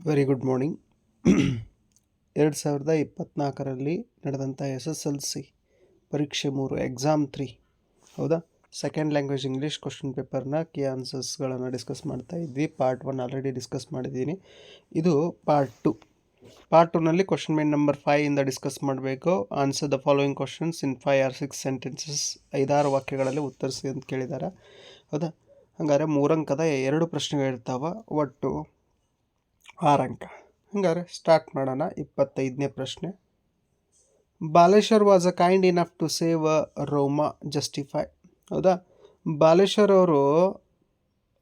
Very good morning ಎರಡು ಸಾವಿರದ ಇಪ್ಪತ್ತ್ನಾಲ್ಕರಲ್ಲಿ ನಡೆದಂಥ ಎಸ್ ಎಸ್ ಎಲ್ ಸಿ ಪರೀಕ್ಷೆ ಮೂರು ಎಕ್ಸಾಮ್ ತ್ರೀ ಹೌದಾ? ಸೆಕೆಂಡ್ ಲ್ಯಾಂಗ್ವೇಜ್ ಇಂಗ್ಲೀಷ್ ಕ್ವಶನ್ ಪೇಪರ್ನ ಕಿ ಆನ್ಸರ್ಸ್ಗಳನ್ನು ಡಿಸ್ಕಸ್ ಮಾಡ್ತಾ ಇದ್ವಿ. ಪಾರ್ಟ್ ಒನ್ ಆಲ್ರೆಡಿ ಡಿಸ್ಕಸ್ ಮಾಡಿದ್ದೀನಿ. ಇದು ಪಾರ್ಟ್ ಟು ಪಾರ್ಟ್ ಟೂನಲ್ಲಿ ಕ್ವಶನ್ ಮೇನ್ ನಂಬರ್ ಫೈಯಿಂದ ಡಿಸ್ಕಸ್ ಮಾಡಬೇಕು. Answer the following questions in five or six sentences ಐದಾರು ವಾಕ್ಯಗಳಲ್ಲಿ ಉತ್ತರಿಸಿ ಅಂತ ಕೇಳಿದ್ದಾರೆ ಹೌದಾ? ಹಂಗಾರೆ ಮೂರಂಕದ ಎರಡು ಪ್ರಶ್ನೆಗಳಿರ್ತಾವೆ. ಒಟ್ಟು ಆರು ಅಂಕ ಹಂಗಾರೆ ಸ್ಟಾರ್ಟ್ ಮಾಡೋಣ. ಇಪ್ಪತ್ತೈದನೇ ಪ್ರಶ್ನೆ. Baleshwar was a kind enough to save a Roma justify ಹೌದಾ? ಬಾಲೇಶ್ವರ್ ಅವರು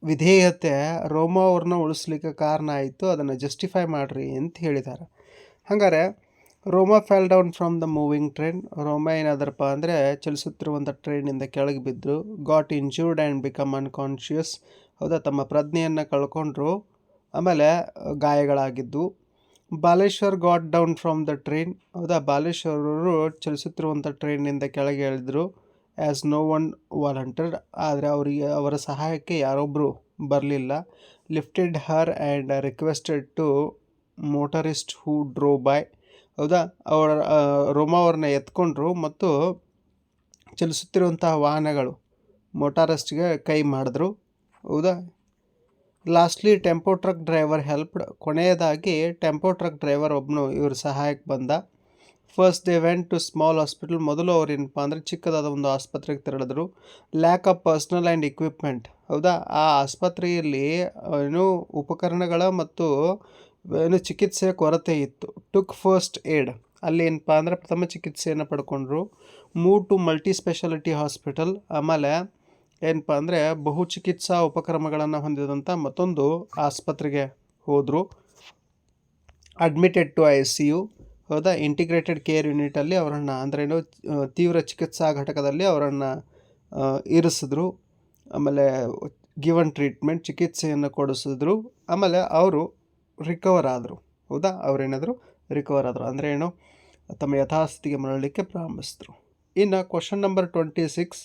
ವಿಧೇಯತೆ ರೋಮಾ ಅವ್ರನ್ನ ಉಳಿಸ್ಲಿಕ್ಕೆ ಕಾರಣ ಆಯಿತು, ಅದನ್ನು ಜಸ್ಟಿಫೈ ಮಾಡಿರಿ ಅಂತ ಹೇಳಿದ್ದಾರೆ ಹಂಗಾರೆ Roma fall down from the moving train Roma ಏನಾದ್ರಪ್ಪ ಅಂದರೆ ಚಲಿಸುತ್ತಿರುವಂಥ ಟ್ರೈನಿಂದ ಕೆಳಗೆ ಬಿದ್ದರು got injured and become unconscious ಹೌದಾ? ತಮ್ಮ ಪ್ರಜ್ಞೆಯನ್ನು ಕಳ್ಕೊಂಡ್ರು. ಆಮೇಲೆ ಗಾಯಗಳಾಗಿದ್ದು, Baleshwar got down from the train ಹೌದಾ? ಬಾಲೇಶ್ವರರು ಚಲಿಸುತ್ತಿರುವಂಥ ಟ್ರೈನಿಂದ ಕೆಳಗೆ ಇಳಿದ್ರು ಆ್ಯಸ್ ನೋ ಒನ್ ವಾಲಂಟರ್ ಆದರೆ ಅವರಿಗೆ, ಅವರ ಸಹಾಯಕ್ಕೆ ಯಾರೊಬ್ಬರು ಬರಲಿಲ್ಲ. Lifted her and requested to motorist who drove by ಹೌದಾ? ಅವರ ರೋಮಾ ಅವ್ರನ್ನ ಎತ್ಕೊಂಡ್ರು ಮತ್ತು ಚಲಿಸುತ್ತಿರುವಂತಹ ವಾಹನಗಳು ಮೋಟಾರಿಸ್ಟ್ಗೆ ಕೈ ಮಾಡಿದ್ರು. ಹೌದಾ? Lastly tempo truck driver helped ಕೊನೆಯದಾಗಿ ಟೆಂಪೋ ಟ್ರಕ್ ಡ್ರೈವರ್ ಒಬ್ಬನು ಇವ್ರ ಸಹಾಯಕ್ಕೆ ಬಂದ. First they went to small hospital ಮೊದಲು ಅವ್ರು ಏನಪ್ಪ ಅಂದರೆ ಚಿಕ್ಕದಾದ ಒಂದು ಆಸ್ಪತ್ರೆಗೆ ತೆರಳಿದ್ರು. Lack of personnel and equipment ಹೌದಾ? ಆ ಆಸ್ಪತ್ರೆಯಲ್ಲಿ ಏನು ಉಪಕರಣಗಳ ಮತ್ತು ಏನು ಚಿಕಿತ್ಸೆಯ ಕೊರತೆ ಇತ್ತು. ಟುಕ್ ಫಸ್ಟ್ ಏಡ್ ಅಲ್ಲಿ ಏನಪ್ಪ ಅಂದರೆ ಪ್ರಥಮ ಚಿಕಿತ್ಸೆಯನ್ನು ಪಡ್ಕೊಂಡ್ರು. Move to multi speciality hospital ಆಮೇಲೆ ಏನಪ್ಪ ಅಂದರೆ ಬಹು ಚಿಕಿತ್ಸಾ ಉಪಕ್ರಮಗಳನ್ನು ಹೊಂದಿದಂಥ ಮತ್ತೊಂದು ಆಸ್ಪತ್ರೆಗೆ ಹೋದರು. Admitted to I C U ಹೌದಾ? ಇಂಟಿಗ್ರೇಟೆಡ್ ಕೇರ್ ಯೂನಿಟಲ್ಲಿ ಅವರನ್ನು ಅಂದ್ರೇನು ತೀವ್ರ ಚಿಕಿತ್ಸಾ ಘಟಕದಲ್ಲಿ ಅವರನ್ನು ಇರಿಸಿದ್ರು. ಆಮೇಲೆ ಗಿವನ್ ಟ್ರೀಟ್ಮೆಂಟ್ ಚಿಕಿತ್ಸೆಯನ್ನು ಕೊಡಿಸಿದ್ರು. ಆಮೇಲೆ ಅವರು ರಿಕವರ್ ಆದರು. ಹೌದಾ? ಅವರೇನಾದರೂ ರಿಕವರ್ ಆದರು. ಅಂದರೆ ಏನು, ತಮ್ಮ ಯಥಾಸ್ಥಿತಿಗೆ ಮರಳಲಿಕ್ಕೆ ಪ್ರಾರಂಭಿಸಿದ್ರು. ಇನ್ನು question number twenty six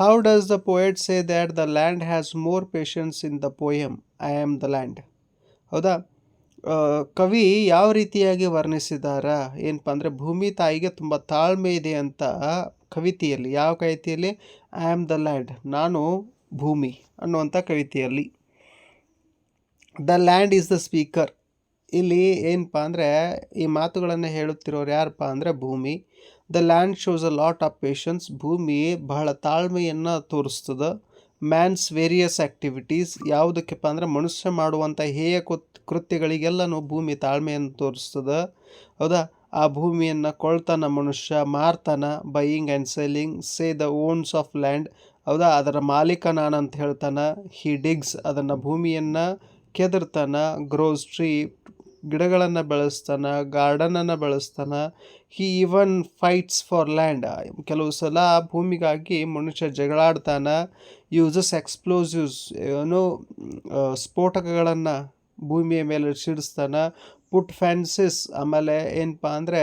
how does the poet say that the land has more patience in the poem I am the land ಹೌದಾ? ಕವಿ ಯಾವ ರೀತಿಯಾಗಿ ವರ್ಣಿಸಿದಾರ? ಏನಪ್ಪ ಅಂದರೆ, ಭೂಮಿ ತಾಯಿಗೆ ತುಂಬ ತಾಳ್ಮೆ ಇದೆ ಅಂತ ಕವಿತೆಯಲ್ಲಿ, ಯಾವ ಕವಿತೆಯಲ್ಲಿ? ಐ ಆಮ್ ದ ಲ್ಯಾಂಡ್ ನಾನು ಭೂಮಿ ಅನ್ನುವಂಥ ಕವಿತೆಯಲ್ಲಿ. The land is the speaker ಇಲ್ಲಿ ಏನಪ್ಪ ಅಂದರೆ, ಈ ಮಾತುಗಳನ್ನು ಹೇಳುತ್ತಿರೋರು ಯಾರಪ್ಪ ಅಂದರೆ, ಭೂಮಿ. The land shows a lot of patience ಭೂಮಿ ಬಹಳ ತಾಳ್ಮೆಯನ್ನು ತೋರಿಸ್ತದೆ. ಮ್ಯಾನ್ಸ್ ವೇರಿಯಸ್ ಆ್ಯಕ್ಟಿವಿಟೀಸ್ ಯಾವುದಕ್ಕೆಪ್ಪ ಅಂದರೆ ಮನುಷ್ಯ ಮಾಡುವಂಥ ಹೇಯ ಕೃತ್ಯಗಳಿಗೆಲ್ಲನೂ ಭೂಮಿ ತಾಳ್ಮೆಯನ್ನು ತೋರಿಸ್ತದೆ. ಹೌದಾ? ಆ ಭೂಮಿಯನ್ನು ಕೊಳ್ತಾನ ಮನುಷ್ಯ, ಮಾರ್ತಾನ buying and selling say the owners of land ಹೌದಾ? ಅದರ ಮಾಲೀಕ ಅಂತ ಹೇಳ್ತಾನೆ. ಹಿ ಡಿಗ್ಸ್ ಅದನ್ನು ಭೂಮಿಯನ್ನು ಕೆದರ್ತಾನೆ ಗ್ರೋಸ್ ಟ್ರೀ ಗಿಡಗಳನ್ನು ಬೆಳೆಸ್ತಾನೆ ಗಾರ್ಡನನ್ನು ಬೆಳೆಸ್ತಾನೆ. He even fights for land ಕೆಲವು ಸಲ ಭೂಮಿಗಾಗಿ ಮನುಷ್ಯ ಜಗಳಾಡ್ತಾನೆ ಯೂಸಸ್ ಎಕ್ಸ್ಪ್ಲೋಸಿವ್ಸ್ ಏನು ಸ್ಫೋಟಕಗಳನ್ನು ಭೂಮಿಯ ಮೇಲೆ ಸಿಡಿಸ್ತಾನೆ ಪುಟ್ ಫ್ಯಾನ್ಸಿಸ್ ಆಮೇಲೆ ಏನಪ್ಪ ಅಂದರೆ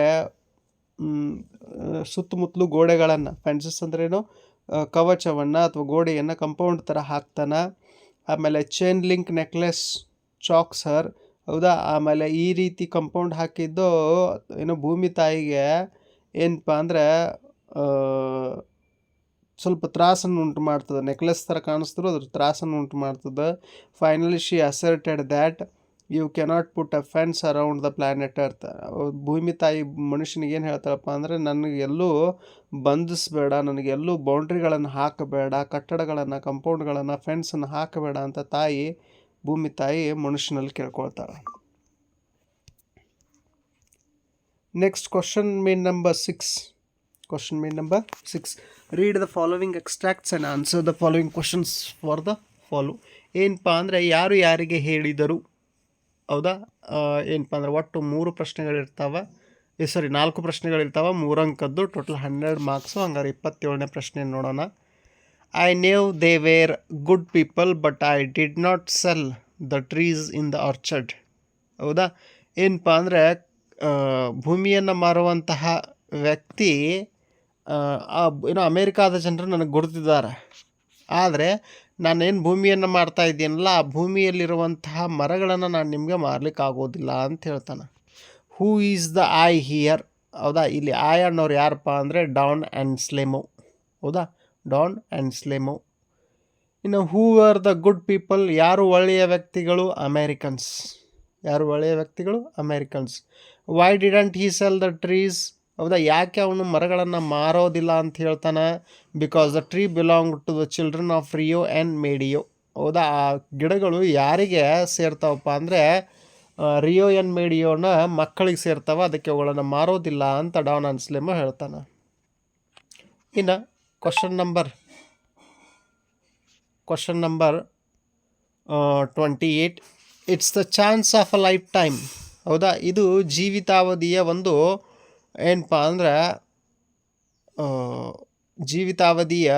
ಸುತ್ತಮುತ್ತಲು ಗೋಡೆಗಳನ್ನು ಫ್ಯಾನ್ಸಿಸ್ ಅಂದ್ರೇನು ಕವಚವನ್ನು ಅಥವಾ ಗೋಡೆಯನ್ನು ಕಂಪೌಂಡ್ ಥರ ಹಾಕ್ತಾನೆ. ಆಮೇಲೆ ಚೈನ್ ಲಿಂಕ್ ನೆಕ್ಲೆಸ್ ಚಾಕ್ಸರ್ ಹೌದಾ? ಆಮೇಲೆ ಈ ರೀತಿ ಕಂಪೌಂಡ್ ಹಾಕಿದ್ದು ಏನು ಭೂಮಿ ತಾಯಿಗೆ ಏನಪ್ಪ ಅಂದರೆ ಸ್ವಲ್ಪ ತ್ರಾಸನ್ನು ಉಂಟು ಮಾಡ್ತದೆ. ನೆಕ್ಲೆಸ್ ಥರ ಕಾಣಿಸಿದ್ರು ಅದ್ರ ತ್ರಾಸನ್ನು ಉಂಟು ಮಾಡ್ತದೆ. Finally she asserted that you cannot put a fence around the planet earth ಭೂಮಿ ತಾಯಿ ಮನುಷ್ಯನಿಗೆ ಏನು ಹೇಳ್ತಾರಪ್ಪ ಅಂದರೆ ನನಗೆ ಎಲ್ಲೂ ಬಂಧಿಸಬೇಡ ನನಗೆ ಎಲ್ಲೂ ಬೌಂಡ್ರಿಗಳನ್ನು ಹಾಕಬೇಡ, ಕಟ್ಟಡಗಳನ್ನು ಕಂಪೌಂಡ್ಗಳನ್ನು ಫೆನ್ಸನ್ನು ಹಾಕಬೇಡ ಅಂತ ತಾಯಿ ಭೂಮಿ ತಾಯಿ ಮನುಷ್ಯನಲ್ಲಿ ಕೇಳ್ಕೊಳ್ತಾಳೆ. Next question main number six question main number six read the following extracts and answer the following questions for the follow ಏನಪ್ಪ ಅಂದರೆ ಯಾರು ಯಾರಿಗೆ ಹೇಳಿದರು? ಹೌದಾ? ಏನಪ್ಪ ಅಂದರೆ ಒಟ್ಟು ಮೂರು ಪ್ರಶ್ನೆಗಳಿರ್ತಾವೆ. ಏ ಸಾರಿ ನಾಲ್ಕು ಪ್ರಶ್ನೆಗಳಿರ್ತಾವ. ಮೂರಂಕದ್ದು ಟೋಟಲ್ ಹನ್ನೆರಡು ಮಾರ್ಕ್ಸು ಹಂಗಾರೆ ಇಪ್ಪತ್ತೇಳನೇ ಪ್ರಶ್ನೆ ನೋಡೋಣ. I knew they were good people but I did not sell the trees in the orchard ಹೌದಾ? ಏನಪ್ಪ ಅಂದರೆ ಭೂಮಿಯನ್ನು ಮಾರುವಂತಹ ವ್ಯಕ್ತಿ ಏನೋ ಅಮೇರಿಕಾದ ಜನರು ನನಗೆ ಗುರುತಿದ್ದಾರೆ. ಆದರೆ ನಾನೇನು ಭೂಮಿಯನ್ನು ಮಾಡ್ತಾ ಇದ್ದೀನಲ್ಲ, ಆ ಭೂಮಿಯಲ್ಲಿರುವಂತಹ ಮರಗಳನ್ನು ನಾನು ನಿಮಗೆ ಮಾರ್ಲಿಕ್ಕೆ ಆಗೋದಿಲ್ಲ ಅಂತ ಹೇಳ್ತಾನೆ. Who is the I here ಹೌದಾ? ಇಲ್ಲಿ ಆಯ್ ಅನ್ನೋರು ಯಾರಪ್ಪ ಅಂದರೆ ಡಾನ್ ಆ್ಯಂಡ್ ಸ್ಲೆಮೋ ಹೌದಾ? Don Anselmo. ಇನ್ನು who are the good people ಯಾರು ಒಳ್ಳೆಯ ವ್ಯಕ್ತಿಗಳು? ಅಮೇರಿಕನ್ಸ್ ಯಾರು ಒಳ್ಳೆಯ ವ್ಯಕ್ತಿಗಳು? Americans why didn't he sell the trees ಹೌದಾ? ಯಾಕೆ ಅವನು ಮರಗಳನ್ನು ಮಾರೋದಿಲ್ಲ ಅಂತ ಹೇಳ್ತಾನೆ? Because the tree belong to the children of Rio and Medio ಹೌದಾ? ಆ ಗಿಡಗಳು ಯಾರಿಗೆ ಸೇರ್ತಾವಪ್ಪ ಅಂದರೆ ರಿಯೋ ಎನ್ ಮೇಡಿಯೋನ ಮಕ್ಕಳಿಗೆ ಸೇರ್ತಾವ, ಅದಕ್ಕೆ ಅವುಗಳನ್ನು ಮಾರೋದಿಲ್ಲ ಅಂತ ಡಾನ್ ಅನ್ಸ್ಲೆಮ ಹೇಳ್ತಾನೆ. ಇನ್ನು question number question number twenty eight it's the chance of a lifetime ಹೌದಾ? ಇದು ಜೀವಿತಾವಧಿಯ ಒಂದು, ಏನಪ್ಪ ಅಂದ್ರೆ ಜೀವಿತಾವಧಿಯ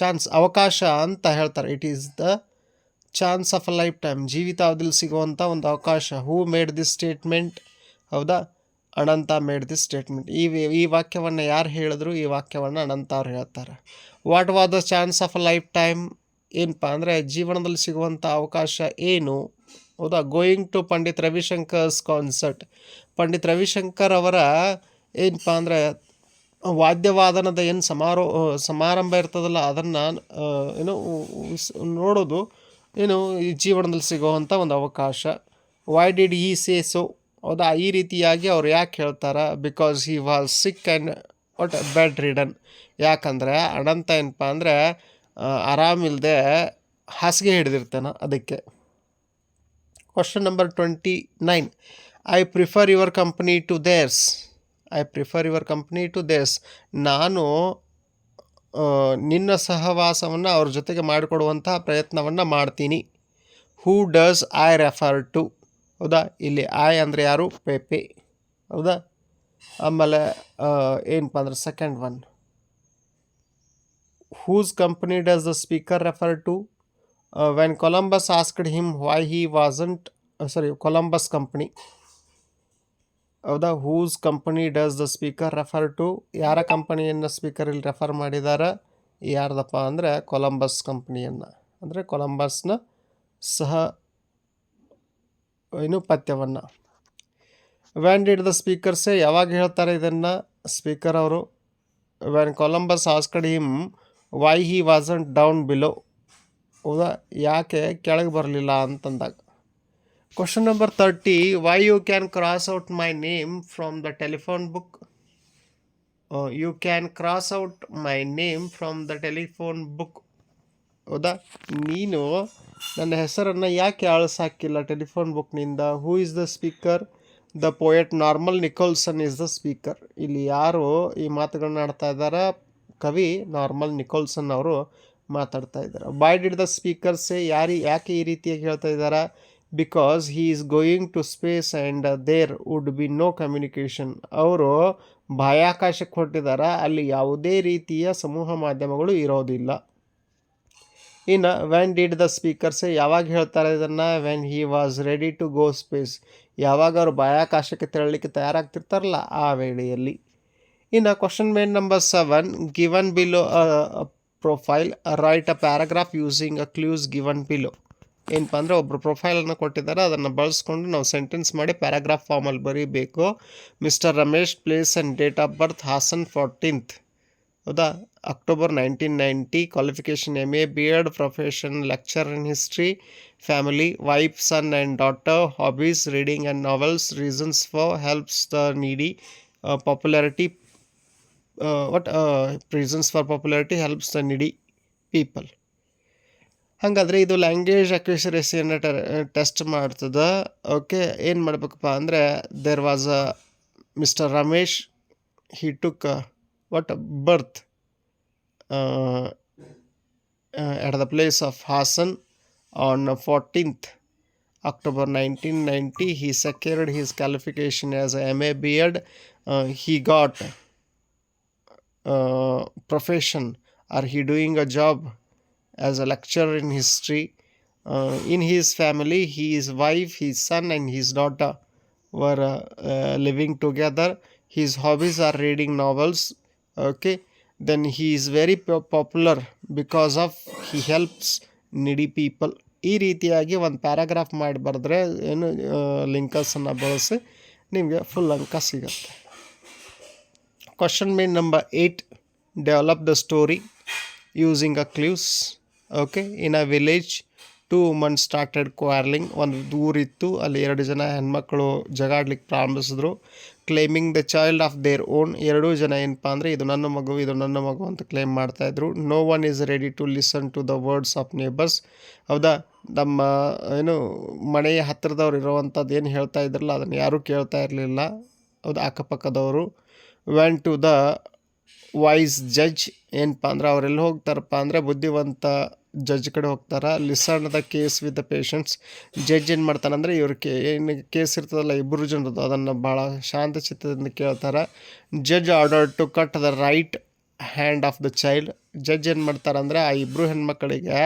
ಚಾನ್ಸ್ ಅವಕಾಶ ಅಂತ ಹೇಳ್ತಾರೆ. It is the chance of a lifetime ಜೀವಿತಾವಧಿಯಲ್ಲಿ ಸಿಗುವಂಥ ಒಂದು ಅವಕಾಶ. ಹೂ ಮೇಡ್ ದಿಸ್ ಸ್ಟೇಟ್ಮೆಂಟ್ ಹೌದಾ? ಅನಂತ ಮೇಡ್ ದಿಸ್ ಸ್ಟೇಟ್ಮೆಂಟ್ ಈ ಈ ವಾಕ್ಯವನ್ನು ಯಾರು ಹೇಳಿದ್ರು, ಈ ವಾಕ್ಯವನ್ನು ಅನಂತ ಅವ್ರು ಹೇಳ್ತಾರೆ. What was the chance of a lifetime ಏನಪ್ಪ ಅಂದರೆ, ಜೀವನದಲ್ಲಿ ಸಿಗುವಂಥ ಅವಕಾಶ ಏನು? ಹೌದಾ? Going to Pandit Ravishankar's concert Pandit Ravishankar ಅವರ ಏನಪ್ಪ ಅಂದರೆ, ವಾದ್ಯವಾದನದ ಏನು ಸಮಾರೋ, ಸಮಾರಂಭ ಇರ್ತದಲ್ಲ, ಅದನ್ನು ಏನು ನೋಡೋದು, ಏನು, ಈ ಜೀವನದಲ್ಲಿ ಸಿಗುವಂಥ ಒಂದು ಅವಕಾಶ. ವೈ ಡಿಡ್ ಈ ಸೇ ಸೊ ಹೌದಾ? ಈ ರೀತಿಯಾಗಿ ಅವ್ರು ಯಾಕೆ ಹೇಳ್ತಾರೆ? Because he was sick and at bedridden ಯಾಕಂದರೆ ಅನಂತ ಏನಪ್ಪ ಅಂದರೆ ಆರಾಮಿಲ್ಲದೆ ಹಾಸಿಗೆ ಹಿಡಿದಿರ್ತಾನೆ ಅದಕ್ಕೆ. Question number twenty nine I prefer your company to theirs I prefer your company to theirs ನಾನು ನಿನ್ನ ಸಹವಾಸವನ್ನು ಅವ್ರ ಜೊತೆಗೆ ಮಾಡಿಕೊಡುವಂತಹ ಪ್ರಯತ್ನವನ್ನು ಮಾಡ್ತೀನಿ. Who does I refer to ಹೌದಾ? ಇಲ್ಲಿ ಐ ಅಂದರೆ ಯಾರು? ಪೇಪೆ ಹೌದಾ? ಆಮೇಲೆ ಏನಪ್ಪ ಅಂದ್ರೆ second one whose company does the speaker refer to when Columbus asked him why he wasn't sorry Columbus company ಹೌದಾ? Whose company does the speaker refer to ಯಾರ ಕಂಪನಿಯನ್ನು ಸ್ಪೀಕರ್ ಇಲ್ಲಿ ರೆಫರ್ ಮಾಡಿದ್ದಾರೆ ಯಾರ್ದಪ್ಪ ಅಂದರೆ ಕೊಲಂಬಸ್ ಕಂಪ್ನಿಯನ್ನು ಅಂದರೆ ಕೊಲಂಬಸ್ನ ಸಹ ಏನು ಪಥ್ಯವನ್ನು when did the speaker say ಯಾವಾಗ ಹೇಳ್ತಾರೆ ಇದನ್ನು? ಸ್ಪೀಕರ್ ಅವರು when Columbus asked him why he wasn't down below ಹೌದಾ? ಯಾಕೆ ಕೆಳಗೆ ಬರಲಿಲ್ಲ ಅಂತಂದಾಗ. Question number thirty why you can cross out my name from the telephone book you can cross out my name from the telephone book ಹೌದಾ? ನೀನು ನನ್ನ ಹೆಸರನ್ನು ಯಾಕೆ ಅಳಿಸಾಕಿಲ್ಲ telephone ಬುಕ್ನಿಂದ who is the speaker the poet Norman Nicholson is the speaker ಇಲ್ಲಿ ಯಾರು ಈ ಮಾತುಗಳನ್ನ ಆಡ್ತಾ ಇದ್ದಾರೆ? ಕವಿ ನಾರ್ಮಲ್ ನಿಕೋಲ್ಸನ್ ಅವರು ಮಾತಾಡ್ತಾ ಇದ್ದಾರೆ. ಬೈ ಡಿಡ್ ದ ಸ್ಪೀಕರ್ಸೇ ಯಾರಿ, ಯಾಕೆ ಈ ರೀತಿಯಾಗಿ ಹೇಳ್ತಾ ಇದ್ದಾರೆ? Because he is going to space and there would be no communication ಅವರು ಬಾಹ್ಯಾಕಾಶಕ್ಕೆ ಹೊರಟಿದ್ದಾರೆ ಅಲ್ಲಿ ಯಾವುದೇ ರೀತಿಯ ಸಮೂಹ ಮಾಧ್ಯಮಗಳು ಇರೋದಿಲ್ಲ. ಇನ್ನು ವ್ಯಾನ್ ಡಿಡ್ ದ ಸ್ಪೀಕರ್ಸ್ ಯಾವಾಗ ಹೇಳ್ತಾರೆ ಇದನ್ನು? When he was ready to go space ಯಾವಾಗ ಅವರು ಬಾಹ್ಯಾಕಾಶಕ್ಕೆ ತೆರಳಲಿಕ್ಕೆ ತಯಾರಾಗ್ತಿರ್ತಾರಲ್ಲ ಆ ವೇಳೆಯಲ್ಲಿ. ಇನ್ನು question main number seven given below profile write a paragraph using a clues given below ಏನಪ್ಪ ಅಂದರೆ ಒಬ್ಬರು ಪ್ರೊಫೈಲನ್ನು ಕೊಟ್ಟಿದ್ದಾರೆ, ಅದನ್ನು ಬಳಸ್ಕೊಂಡು ನಾವು ಸೆಂಟೆನ್ಸ್ ಮಾಡಿ ಪ್ಯಾರಾಗ್ರಾಫ್ ಫಾರ್ಮಲ್ಲಿ ಬರೀಬೇಕು. Mister Ramesh place and date of birth Hassan fourteenth ಹೌದಾ? October nineteen ninety qualification M A B Ed profession lecture in history family wife son and daughter hobbies reading and novels reasons for helps the needy popularity what reasons for popularity helps the needy people ಹಾಗಾದರೆ ಇದು language ಅಕ್ಯುಸರೆಸಿಯನ್ನು test ಮಾಡ್ತದೆ. Okay ಏನು ಮಾಡಬೇಕಪ್ಪ ಅಂದರೆ there was a mister Ramesh he took what birth at the place of Hassan on 14th October 1990. He secured his qualification as a MA BEd. Uh, he got uh, profession or he doing a job as a lecturer in history. Uh, in his family, his wife, his son, and his daughter were uh, uh, living together. His hobbies are reading novels. Okay, then he is very popular because of he helps needy people ಈ ರೀತಿಯಾಗಿ ಒಂದು paragraph ಮಾಡಿ ಬರೆದ್ರೆ ಏನು ಲಿಂಕಸನ್ನು ಬಳಸಿ ನಿಮಗೆ full ಅಂಕ ಸಿಗುತ್ತೆ. Question main number eight develop the story using a clues okay in a village two woman started quarrelling ಒಂದು ದೂರಿತ್ತು ಅಲ್ಲಿ ಎರಡು ಜನ ಹೆಣ್ಮಕ್ಳು ಜಗಾಡ್ಲಿಕ್ಕೆ ಪ್ರಾರಂಭಿಸಿದ್ರು. Claiming the child of their own ಎರಡೂ ಜನ ಏನಪ್ಪ ಅಂದರೆ, ಇದು ನನ್ನ ಮಗು, ಇದು ನನ್ನ ಮಗು ಅಂತ ಕ್ಲೇಮ್ ಮಾಡ್ತಾಯಿದ್ರು no one is ready to listen to the words of neighbours ಹೌದಾ? ನಮ್ಮ, ಏನು ಮನೆಯ ಹತ್ತಿರದವ್ರು ಇರೋವಂಥದ್ದು ಏನು ಹೇಳ್ತಾ ಇದ್ರಲ್ಲ, ಅದನ್ನು ಯಾರೂ ಕೇಳ್ತಾ ಇರಲಿಲ್ಲ. ಹೌದು? ಅಕ್ಕಪಕ್ಕದವರು. When to the wise judge ಏನಪ್ಪ ಅಂದ್ರೆ, ಅವರೆಲ್ಲ ಹೋಗ್ತಾರಪ್ಪ ಅಂದರೆ, ಬುದ್ಧಿವಂತ ಜಡ್ಜ್ ಕಡೆ ಹೋಗ್ತಾರೆ listen the case with the patients judge ಏನು ಮಾಡ್ತಾನಂದ್ರೆ ಇವ್ರ ಕೇ, ಏನು ಕೇಸ್ ಇರ್ತದಲ್ಲ ಇಬ್ಬರು ಜನರದ್ದು, ಅದನ್ನು ಭಾಳ ಶಾಂತ ಚಿತ್ತದಿಂದ ಕೇಳ್ತಾರೆ. Judge order to cut the right hand of the child judge ಏನು ಮಾಡ್ತಾರಂದ್ರೆ ಆ ಇಬ್ಬರು ಹೆಣ್ಮಕ್ಕಳಿಗೆ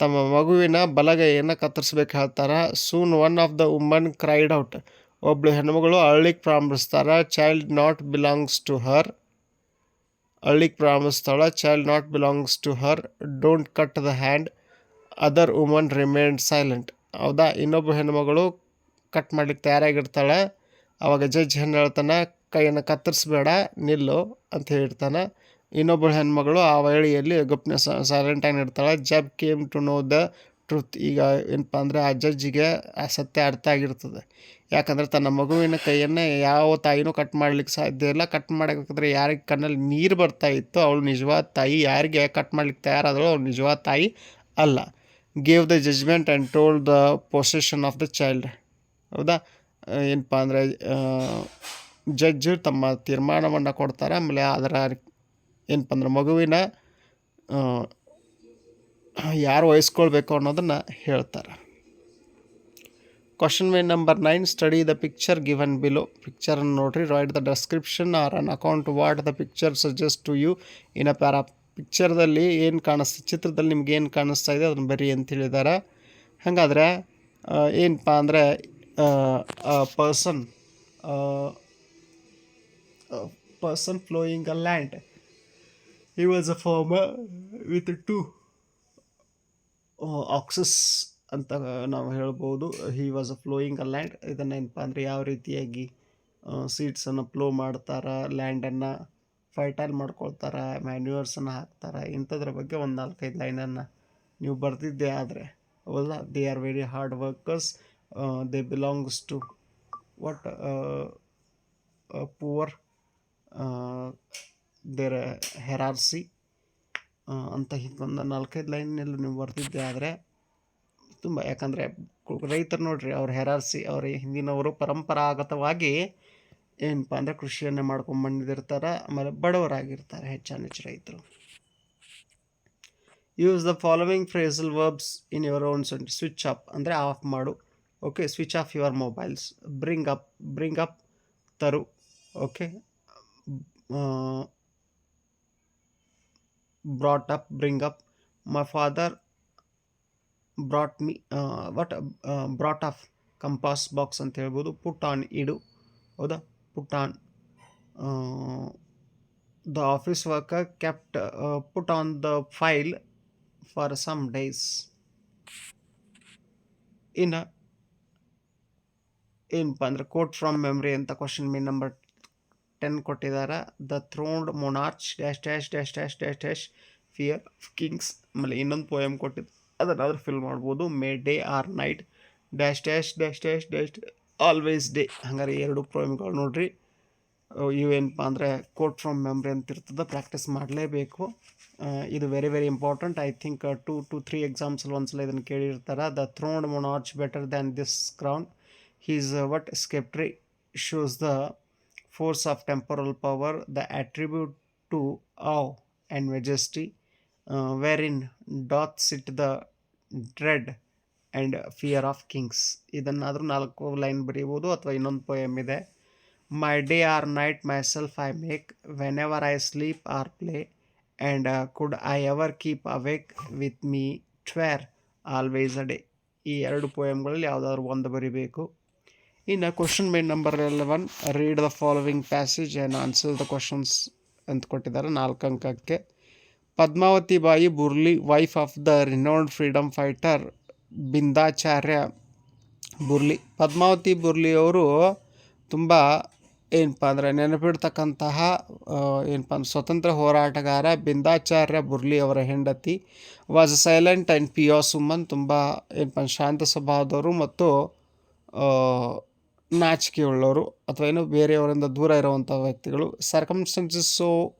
ತಮ್ಮ ಮಗುವಿನ ಬಲಗೈಯನ್ನು ಕತ್ತರಿಸ್ಬೇಕು ಹೇಳ್ತಾರೆ. Soon one of the woman cried out ಒಬ್ಳು ಹೆಣ್ಮಗಳು ಅಳ್ಳಿಗೆ ಪ್ರಾರಂಭಿಸ್ತಾರೆ. Child not belongs to her ಅಳ್ಳಿಗೆ ಪ್ರಾರಂಭಿಸ್ತಾಳೆ child not belongs to her don't cut the hand other woman remain silent ಹೌದಾ? ಇನ್ನೊಬ್ಬ ಹೆಣ್ಮಗಳು ಕಟ್ ಮಾಡ್ಲಿಕ್ಕೆ ತಯಾರಾಗಿರ್ತಾಳೆ. ಅವಾಗ ಜಡ್ಜ್ ಹೆಣ್ಣು ಹೇಳ್ತಾನೆ, ಕೈಯನ್ನು ಕತ್ತರಿಸ್ಬೇಡ, ನಿಲ್ಲು ಅಂತ ಹೇಳಿರ್ತಾನೆ ಇನ್ನೊಬ್ಬಳು ಹೆಣ್ಮಗಳು ಆ ವೇಳೆಯಲ್ಲಿ ಗುಪ್ನೆ ಸೈಲೆಂಟಾಗಿ ಇರ್ತಾಳೆ ಜಬ್ came to know the truth ಈಗ ಏನಪ್ಪ ಅಂದರೆ ಆ ಜಡ್ಜಿಗೆ ಆ ಸತ್ಯ ಅರ್ಥ ಆಗಿರ್ತದೆ. ಯಾಕಂದರೆ ತನ್ನ ಮಗುವಿನ ಕೈಯನ್ನು ಯಾವ ತಾಯಿನೂ ಕಟ್ ಮಾಡ್ಲಿಕ್ಕೆ ಸಾಧ್ಯ ಇಲ್ಲ. ಕಟ್ ಮಾಡಬೇಕಾದ್ರೆ ಯಾರಿಗೆ ಕಣ್ಣಲ್ಲಿ ನೀರು ಬರ್ತಾ ಇತ್ತು ಅವಳು ನಿಜವಾದ ತಾಯಿ, ಯಾರಿಗೆ ಕಟ್ ಮಾಡ್ಲಿಕ್ಕೆ ತಯಾರಾದಳು ಅವಳು ನಿಜವಾದ ತಾಯಿ ಅಲ್ಲ. Gave the judgement and told the possession of the child ಹೌದಾ? ಏನಪ್ಪ ಅಂದರೆ ಜಡ್ಜ್ ತಮ್ಮ ತೀರ್ಮಾನವನ್ನು ಕೊಡ್ತಾರೆ. ಆಮೇಲೆ ಅದರ ಏನಪ್ಪ ಅಂದ್ರೆ ಮಗುವಿನ ಯಾರು ವಹಿಸ್ಕೊಳ್ಬೇಕು ಅನ್ನೋದನ್ನು ಹೇಳ್ತಾರೆ. Question way number nine study the picture given below ಪಿಕ್ಚರನ್ನು ನೋಡಿರಿ write the description or an account what the picture suggest to you in a para ಪಿಕ್ಚರ್ದಲ್ಲಿ ಏನು ಕಾಣಿಸ್ತಾ ಚಿತ್ರದಲ್ಲಿ ನಿಮ್ಗೆ ಏನು ಕಾಣಿಸ್ತಾ ಇದೆ ಅದನ್ನು ಬರೀ ಅಂತ ಹೇಳಿದ್ದಾರೆ ಹಾಗಾದರೆ ಏನಪ್ಪ ಅಂದರೆ person person ploughing a land he was a farmer with two oxes ಅಂತ ನಾವು ಹೇಳ್ಬೋದು. He was a ploughing a land ಇದನ್ನು ಏನಪ್ಪ ಅಂದರೆ ಯಾವ ರೀತಿಯಾಗಿ ಸೀಡ್ಸನ್ನು ಫ್ಲೋ ಮಾಡ್ತಾರೆ ಲ್ಯಾಂಡನ್ನು ಫರ್ಟೈಲ್ ಮಾಡ್ಕೊಳ್ತಾರೆ ಮ್ಯಾನ್ಯೂರ್ಸನ್ನು ಹಾಕ್ತಾರೆ, ಇಂಥದ್ರ ಬಗ್ಗೆ ಒಂದು ನಾಲ್ಕೈದು ಲೈನನ್ನು ನೀವು ಬರೆದಿದ್ದೆ ಆದರೆ ಹೌದಾ they are very hard workers they belongs to what poor their hierarchy ಅಂತ ಒಂದು ನಾಲ್ಕೈದು ಲೈನಲ್ಲಿ ನೀವು ಬರ್ತಿದ್ದೆ ಆದರೆ ತುಂಬ, ಯಾಕಂದರೆ ರೈತರು ನೋಡ್ರಿ, ಅವ್ರು ಹೆರಾರಿಸಿ, ಅವ್ರ ಹಿಂದಿನವರು ಪರಂಪರಾಗತವಾಗಿ ಏನಪ್ಪ ಅಂದರೆ ಕೃಷಿಯನ್ನೇ ಮಾಡ್ಕೊಂಡು ಬಂದಿರ್ತಾರೆ ಆಮೇಲೆ ಬಡವರಾಗಿರ್ತಾರೆ ಹೆಚ್ಚಾನು ಹೆಚ್ಚು ರೈತರು. Use the following phrasal verbs in your own sentence switch off ಅಂದರೆ ಆಫ್ ಮಾಡು. Okay switch off your mobiles bring up bring up ತರು. Okay brought up bring up. My father brought me uh, what uh, compass box ಅಂತ ಹೇಳ್ಬೋದು. Put on ಇಡು. ಹೌದಾ? Put on the office worker kept put on the file for some days ಇನ್ನು ಏನಪ್ಪ ಅಂದರೆ quote from memory ಅಂತ question main number ten ಕೊಟ್ಟಿದ್ದಾರೆ the throned monarch dash dash dash dash dash dash fear of kings ಆಮೇಲೆ ಇನ್ನೊಂದು poem ಕೊಟ್ಟಿದ್ದು ಅದನ್ನಾದ್ರೂ fill ಮಾಡ್ಬೋದು. May day or night dash dash dash dash dash always day ಹಂಗಾರೆ ಎರಡು ಪೋಯಮ್ಗಳು ನೋಡ್ರಿ. ಇವು ಇವೇನಪ್ಪ ಅಂದರೆ ಕೋಟ್ ಫ್ರಮ್ ಮೆಮ್ರಿ ಅಂತ ಇರ್ತದೆ. ಪ್ರಾಕ್ಟೀಸ್ ಮಾಡಲೇಬೇಕು. ಇದು very very important I think two two three ಎಕ್ಸಾಮ್ಸಲ್ಲಿ ಒಂದ್ಸಲ ಇದನ್ನು ಕೇಳಿರ್ತಾರೆ. The throned monarch better than this crown his what sceptre shows the force of temporal power, the attribute to awe and majesty, uh, wherein doth sit the dread and fear of kings. ಇದನ್ನಾದರೂ ನಾಲ್ಕು line ಬರೀಬೋದು ಅಥವಾ ಇನ್ನೊಂದು poem ಇದೆ. My day or night myself I make whenever I sleep or play and could I ever keep awake with me where always a day ಈ ಎರಡು ಪೊಯಮ್ಗಳಲ್ಲಿ ಯಾವುದಾದ್ರು ಒಂದು ಬರಿಬೇಕು. ಇನ್ನು question main number eleven read the following passage and answer the questions ಅಂತ ಕೊಟ್ಟಿದ್ದಾರೆ. ನಾಲ್ಕು ಅಂಕಕ್ಕೆ. Padmavati Bai Burli wife of the renowned freedom fighter Bindacharya Burli. Padmavati Burli ಅವರು ತುಂಬ ಏನಪ್ಪ ಅಂದರೆ ನೆನಪಿಡ್ತಕ್ಕಂತಹ ಏನಪ್ಪ ಅಂದ್ರೆ ಸ್ವತಂತ್ರ ಹೋರಾಟಗಾರ ಬಿಂದಾಚಾರ್ಯ ಬುರ್ಲಿ ಅವರ ಹೆಂಡತಿ. Was silent and pious woman ತುಂಬ ಏನಪ್ಪ ಶಾಂತ ಸ್ವಭಾವದವರು ಮತ್ತು ನಾಚಿಕೆ ಉಳ್ಳವರು ಅಥವಾ ಏನು ಬೇರೆಯವರಿಂದ ದೂರ ಇರುವಂಥ ವ್ಯಕ್ತಿಗಳು circumstances once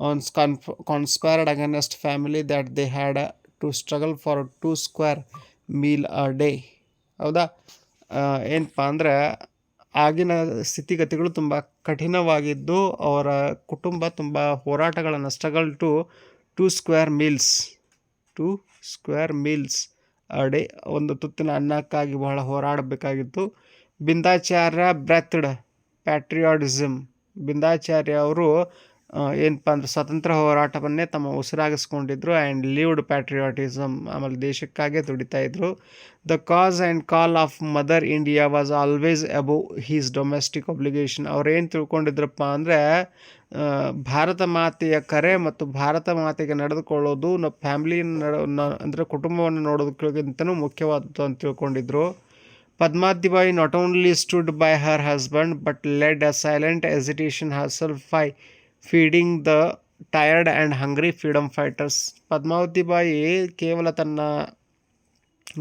once conf conspired against family that they had to struggle for two square meal a day ಹೌದಾ? ಏನಪ್ಪ ಅಂದರೆ ಆಗಿನ ಸ್ಥಿತಿಗತಿಗಳು ತುಂಬ ಕಠಿಣವಾಗಿದ್ದು ಅವರ ಕುಟುಂಬ ತುಂಬ ಹೋರಾಟಗಳನ್ನು struggle to two square meals two square meals a day ಒಂದು ತುತ್ತಿನ ಅನ್ನಕ್ಕಾಗಿ ಬಹಳ ಹೋರಾಡಬೇಕಾಗಿತ್ತು. ಬಿಂದಾಚಾರ್ಯ ಬ್ರೆತ್ಡ್ ಪ್ಯಾಟ್ರಿಯಾಟಿಸಮ್ ಬಿಂದಾಚಾರ್ಯ ಅವರು ಏನಪ್ಪ ಅಂದ್ರೆ ಸ್ವತಂತ್ರ ಹೋರಾಟವನ್ನೇ ತಮ್ಮ ಉಸಿರಾಗಿಸ್ಕೊಂಡಿದ್ರು ಆ್ಯಂಡ್ ಲೀವ್ಡ್ ಪ್ಯಾಟ್ರಿಯಾಟಿಸಮ್ ಆಮೇಲೆ ದೇಶಕ್ಕಾಗೇ ದುಡಿತಾ ಇದ್ರು. The cause and call of mother India was always above his domestic obligation ಅವ್ರೇನು ತಿಳ್ಕೊಂಡಿದ್ರಪ್ಪ ಅಂದರೆ ಭಾರತ ಮಾತೆಯ ಕರೆ ಮತ್ತು ಭಾರತ ಮಾತೆಗೆ ನಡೆದುಕೊಳ್ಳೋದು ಫ್ಯಾಮ್ಲಿ ನಡ ಅಂದರೆ ಕುಟುಂಬವನ್ನು ನೋಡೋದಕ್ಕಿಂತನೂ ಮುಖ್ಯವಾದದ್ದು ಅಂತ ತಿಳ್ಕೊಂಡಿದ್ರು. Padmavatibai not only stood by her husband but led a silent agitation herself by feeding the tired and hungry freedom fighters Padmavati Bai ಕೇವಲ ತನ್ನ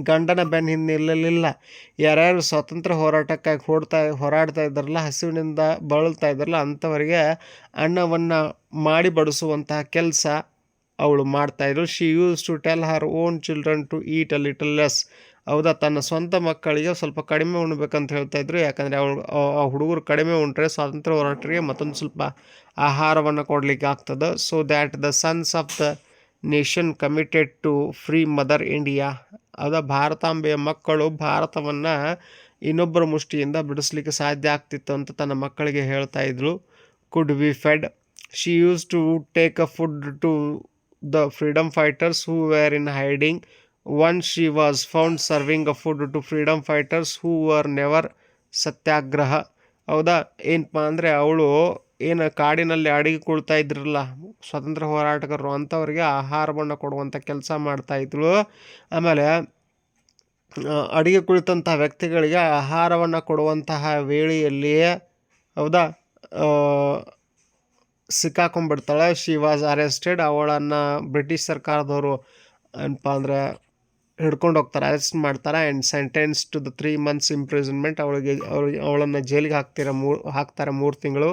ಗಂಡನ ಬೆನ್ನ ಹಿಂದೆ ನಿಲ್ಲಲಿಲ್ಲ ಯಾರ್ಯಾರು ಸ್ವಾತಂತ್ರ್ಯ ಹೋರಾಟಕ್ಕಾಗಿ ಹೋಡ್ತಾ, ಹೋರಾಡ್ತಾ ಇದ್ದಾರಲ್ಲ, ಹಸಿವಿನಿಂದ ಬಳಲ್ತಾ ಇದ್ದಾರಲ್ಲ, ಅಂಥವರಿಗೆ ಅನ್ನವನ್ನು ಮಾಡಿ ಬಡಿಸುವಂತಹ ಕೆಲಸ ಅವಳು ಮಾಡ್ತಾಯಿದ್ರು she used to tell her own children to eat a little less ಹೌದಾ, ತನ್ನ ಸ್ವಂತ ಮಕ್ಕಳಿಗೆ ಸ್ವಲ್ಪ ಕಡಿಮೆ ಉಣ್ಬೇಕಂತ ಹೇಳ್ತಾ ಇದ್ರು. ಯಾಕಂದರೆ ಅವಳು, ಆ ಹುಡುಗರು ಕಡಿಮೆ ಉಂಡ್ರೆ ಸ್ವಾತಂತ್ರ್ಯ ಹೋರಾಟರಿಗೆ ಮತ್ತೊಂದು ಸ್ವಲ್ಪ ಆಹಾರವನ್ನು ಕೊಡಲಿಕ್ಕೆ ಆಗ್ತದೆ. So that the sons of the nation committed to free mother India ಅದ ಭಾರತಾಂಬೆಯ ಮಕ್ಕಳು ಭಾರತವನ್ನು ಇನ್ನೊಬ್ಬರ ಮುಷ್ಟಿಯಿಂದ ಬಿಡಿಸ್ಲಿಕ್ಕೆ ಸಾಧ್ಯ ಆಗ್ತಿತ್ತು ಅಂತ ತನ್ನ ಮಕ್ಕಳಿಗೆ ಹೇಳ್ತಾ ಇದ್ಳು could be fed she used to take a food to the freedom fighters who were in hiding one she found serving a food to freedom fighters who were never Satyagraha ಹೌದಾ? ಏನಪ್ಪ ಅಂದರೆ ಅವಳು ಏನು ಕಾಡಿನಲ್ಲಿ ಅಡಿಗೆ ಕೊಳ್ತಾ ಇದ್ರಲ್ಲ ಸ್ವಾತಂತ್ರ್ಯ ಹೋರಾಟಗಾರರು ಅಂಥವ್ರಿಗೆ ಆಹಾರವನ್ನು ಕೊಡುವಂಥ ಕೆಲಸ ಮಾಡ್ತಾಯಿದ್ಳು ಆಮೇಲೆ ಅಡುಗೆ ಕುಳಿತಂತಹ ವ್ಯಕ್ತಿಗಳಿಗೆ ಆಹಾರವನ್ನು ಕೊಡುವಂತಹ ವೇಳೆಯಲ್ಲಿಯೇ ಹೌದಾ? ಸಿಕ್ಕಾಕೊಂಡ್ಬಿಡ್ತಾಳೆ. ಶಿ ವಾಸ್ ಅರೆಸ್ಟೆಡ್ ಅವಳನ್ನು ಬ್ರಿಟಿಷ್ ಸರ್ಕಾರದವರು ಏನಪ್ಪ ಅಂದರೆ ಹಿಡ್ಕೊಂಡು ಹೋಗ್ತಾರೆ, ಅರೆಸ್ಟ್ ಮಾಡ್ತಾರೆ and sentence to the three months imprisonment ಅವಳಿಗೆ ಅವಳನ್ನು ಜೈಲಿಗೆ ಹಾಕ್ತೀರ ಮೂರು ಹಾಕ್ತಾರೆ ಮೂರು ತಿಂಗಳು.